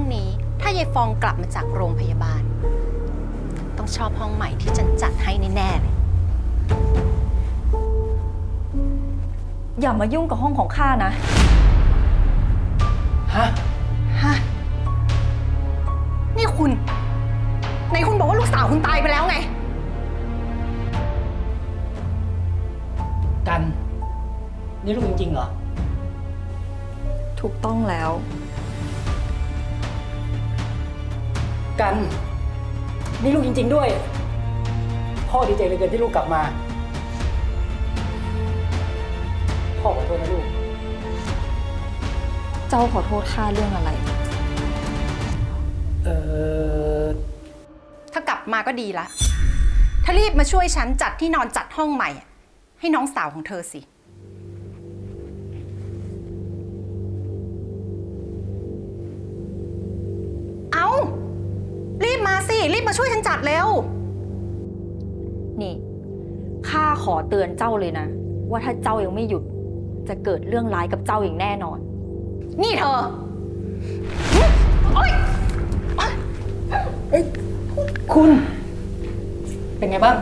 งนี้ ถ้ายายฟองกลับมาจากโรงพยาบาล ต้องชอบห้องใหม่ที่ฉันจัดให้แน่ๆเลยอย่ามายุ่งกับห้องของข้านะ ฮะ ฮะ นี่คุณไหนคุณบอกว่าลูกสาวคุณตายไปแล้วไง กัน นี่ลูกจริงๆเหรอ ถูกต้องแล้ว กันนี่ลูกจริง ๆ ด้วย พ่อดีใจเหลยเกินที่ลูกกลับมา พ่อขอโทษนะลูก เจ้าขอโทษข้าเรื่องอะไร เออถ้ากลับมาก็ดีละ ถ้ารีบมาช่วยฉันจัดที่นอนจัดห้องใหม่อะให้น้องสาวของเธอสิ มาช่วยฉันจัดเร็ว นี่ ข้าขอเตือนเจ้าเลยนะ ว่าถ้าเจ้ายังไม่หยุด จะเกิดเรื่องร้ายกับเจ้าอย่างแน่นอน นี่เธอโอ๊ยคุณ เป็นไงบ้าง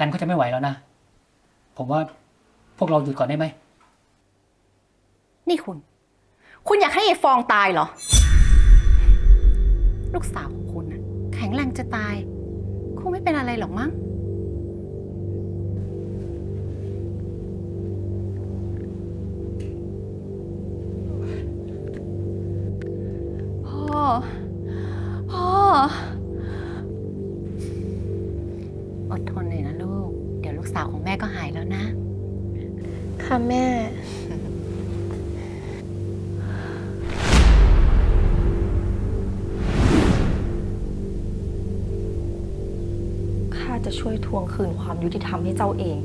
กันก็จะไม่ไหวแล้วนะ ผมว่าพวกเราหยุดก่อนได้ไหม นี่คุณ คุณอยากให้ยายฟองตายเหรอ ลูกสาวของคุณน่ะแข็งแรงจะตาย คงไม่เป็นอะไรหรอกมั้งอพ่อ ค่ะแม่ ข้าจะช่วยทวงคืนความยุติธรรมให้เจ้าเอง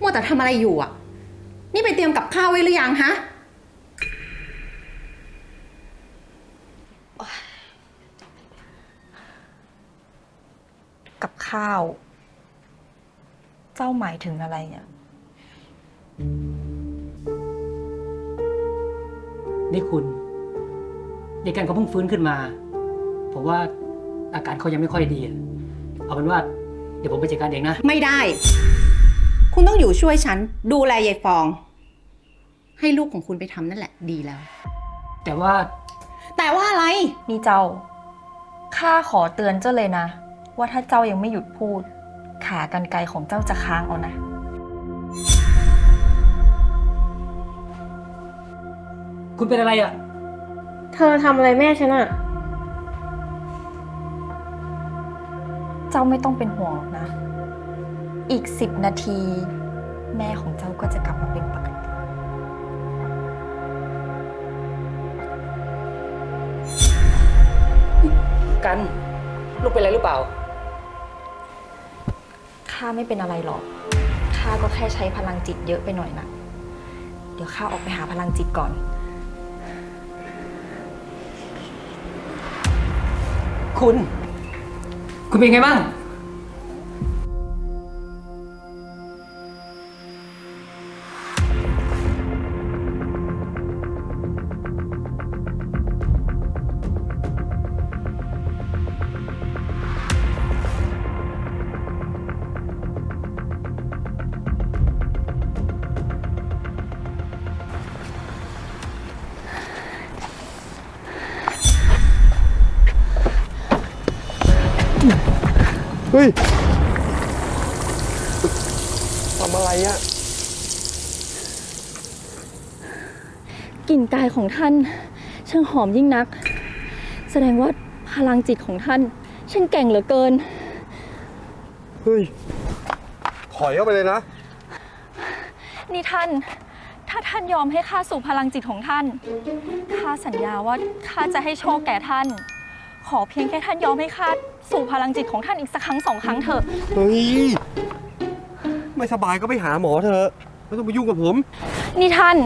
มัวแต่ทำอะไรอยู่อะ นี่ไปเตรียมกับข้าวไว้หรือยังฮะ ข้าว เจ้าหมายถึงอะไรเนี่ย นี่คุณยายกันเขาเพิ่งฟื้นขึ้นมา ผมว่าอาการเขายังไม่ค่อยดีอะเอาเป็นว่า เดี๋ยวผมไปจัดการเองนะ ไม่ได้ คุณต้องอยู่ช่วยฉัน ดูแลยายฟอง ให้ลูกของคุณไปทำนั่นแหละ ดีแล้ว แต่ว่าแต่ว่าอะไร นี่เจ้า ข้าขอเตือนเจ้าเลยนะ ว่าถ้าเจ้ายังไม่หยุดพูด ขากันไกรของเจ้าจะค้างเอานะ คุณเป็นอะไรอะ เธอทำอะไรแม่ฉันอะเจ้าไม่ต้องเป็นห่วงหรอกนะ อีกสิบนาที แม่ของเจ้าก็จะกลับมาเป็นปกติ กัน ลูกเป็นอะไรหรือเปล่า ข้าไม่เป็นอะไรหรอก ข้าก็แค่ใช้พลังจิตเยอะไปหน่อยนะ เดี๋ยวข้าออกไปหาพลังจิตก่อน คุณ คุณเป็นไงบ้าง เฮ้ยทำอะไรอะกลิ่นกายของท่านช่างหอมยิ่งนัก แสดงว่าพลังจิตของท่านช่างเก่งเหลือเกิน เฮ้ย ถอยเข้าไปเลยนะ นี่ท่าน ถ้าท่านยอมให้ข้าสู่พลังจิตของท่านข้าสัญญาว่าข้าจะให้โชคแก่ท่าน ขอเพียงแค่ท่านยอมให้ข้า สู่พลังจิตของท่านอีกสักครั้งสองครั้งเถอะ เฮ้ย ไม่สบายก็ไปหาหมอเถอะ ไม่ต้องมายุ่งกับผม นี่ท่าน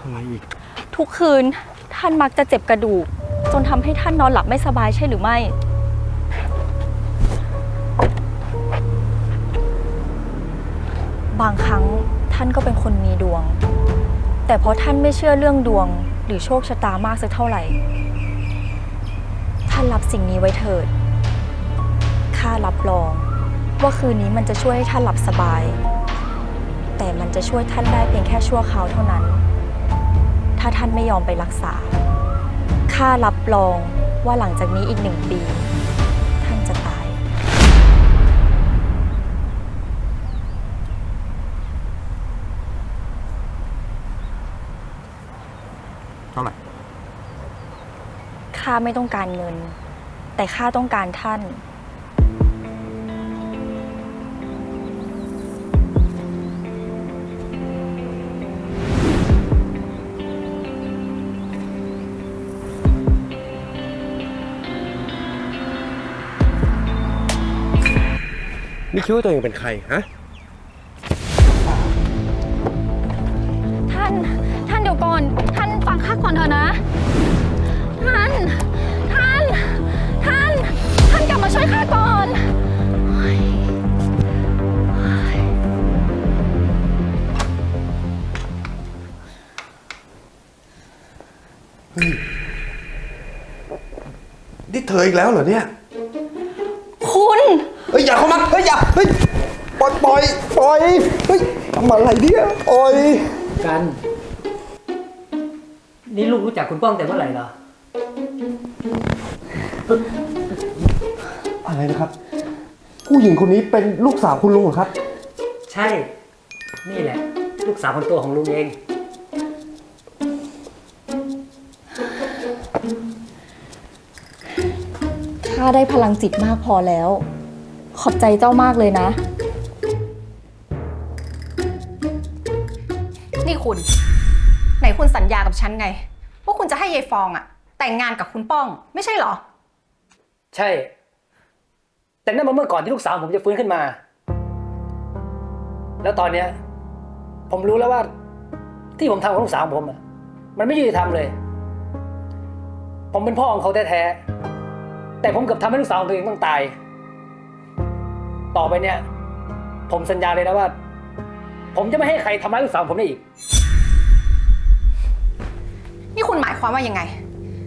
อะไรอีก ทุกคืนท่านมักจะเจ็บกระดูก จนทำให้ท่านนอนหลับไม่สบายใช่หรือไม่ บางครั้งท่านก็เป็นคนมีดวง แต่เพราะท่านไม่เชื่อเรื่องดวงหรือโชคชะตามากสักเท่าไหร่ท่านรับสิ่งนี้ไว้เถิด ข้ารับรอง ว่าคืนนี้มันจะช่วยให้ท่านหลับสบาย แต่มันจะช่วยท่านได้เพียงแค่ชั่วคราวเท่านั้น ถ้าท่านไม่ยอมไปรักษา ข้ารับรองว่าหลังจากนี้อีกหนึ่งปี ท่านจะตาย เท่าไหร่ ข้า ไม่ต้องการเงิน แต่ข้าต้องการท่าน นี่คิดว่าตัวเองเป็นใครฮะ ท่าน ท่านเดี๋ยวก่อน ท่านฟังข้าก่อนเถอะนะ ออีกแล้วเหรอเนี่ย คุณ เฮ้ยอย่าเข้ามาเฮ้ยอย่าเฮ้ยปล่อยปล่อยปล่อยเฮ้ยทำอะไรเนี่ยปล่อยกัน นี่ลูกรู้จักคุณป้องแต่เมื่อไหร่เหรอ อะไรนะครับ ผู้หญิงคนนี้เป็นลูกสาวคุณลุงเหรอครับ ใช่ นี่แหละ ลูกสาวคนโตของลุงเอง ข้าได้พลังจิตมากพอแล้ว ขอบใจเจ้ามากเลยนะ นี่คุณ ไหนคุณสัญญากับฉันไง ว่าคุณจะให้ยายฟองอะแต่งงานกับคุณป้อง ไม่ใช่เหรอ ใช่ แต่นั่นมันเมื่อก่อนที่ลูกสาวผมจะฟื้นขึ้นมา แล้วตอนเนี้ย ผมรู้แล้วว่า ที่ผมทำกับลูกสาวผมอะมันไม่ยุติธรรมเลย ผมเป็นพ่อของเขาแท้ๆ แต่ผมเกือบทำให้ลูกสาวของตัวเองต้องตาย ต่อไปเนี่ย ผมสัญญาเลยนะว่า ผมจะไม่ให้ใครทำร้ายลูกสาวผมได้อีก นี่คุณหมายความว่ายังไง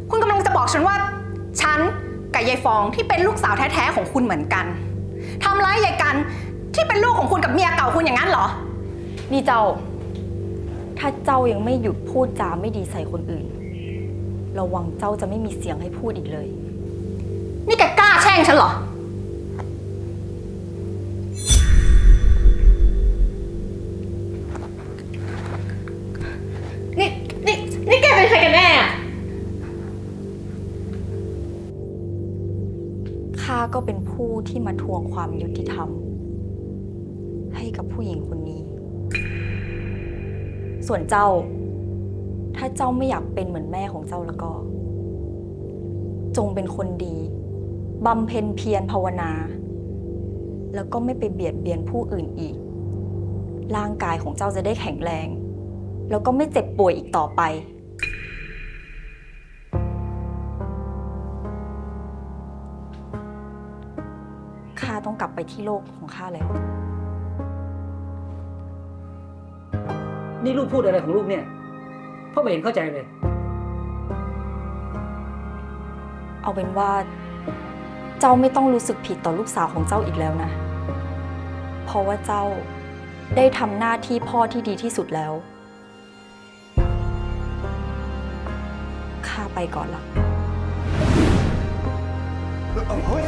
คุณกำลังจะบอกฉันว่า ฉันกับยายฟองที่เป็นลูกสาวแท้ๆของคุณเหมือนกันทำร้ายยายกันที่เป็นลูกของคุณกับเมียเก่าคุณอย่างนั้นเหรอ นี่เจ้า ถ้าเจ้ายังไม่หยุดพูดจาไม่ดีใส่คนอื่น ระวังเจ้าจะไม่มีเสียงให้พูดอีกเลยนี่แกก ล้าแช่งฉันเหรอ นี่ นี่ นี่แกเป็นใครกันแน่อะข้าก็เป็นผู้ที่มาทวงความยุติธรรม ให้กับผู้หญิงคนนี้ ส่วนเจ้า ถ้าเจ้าไม่อยากเป็นเหมือนแม่ของเจ้าแล้วก็ จงเป็นคนดี บำเพ็ญเพียรภาวนา แล้วก็ไม่ไปเบียดเบียนผู้อื่นอีก ร่างกายของเจ้าจะได้แข็งแรง แล้วก็ไม่เจ็บป่วยอีกต่อไปเต้องกลับไปที่โลกของข้าแล้ว นี่ลูกพูดอะไรของลูกเนี่ย พ่อไม่เห็นเข้าใจเลย เอาเป็นว่า เจ้าไม่ต้องรู้สึกผิดต่อลูกสาวของเจ้าอีกแล้วนะ เพราะว่าเจ้าได้ทำหน้าที่พ่อที่ดีที่สุดแล้ว ข้าไปก่อนละเฮ้ย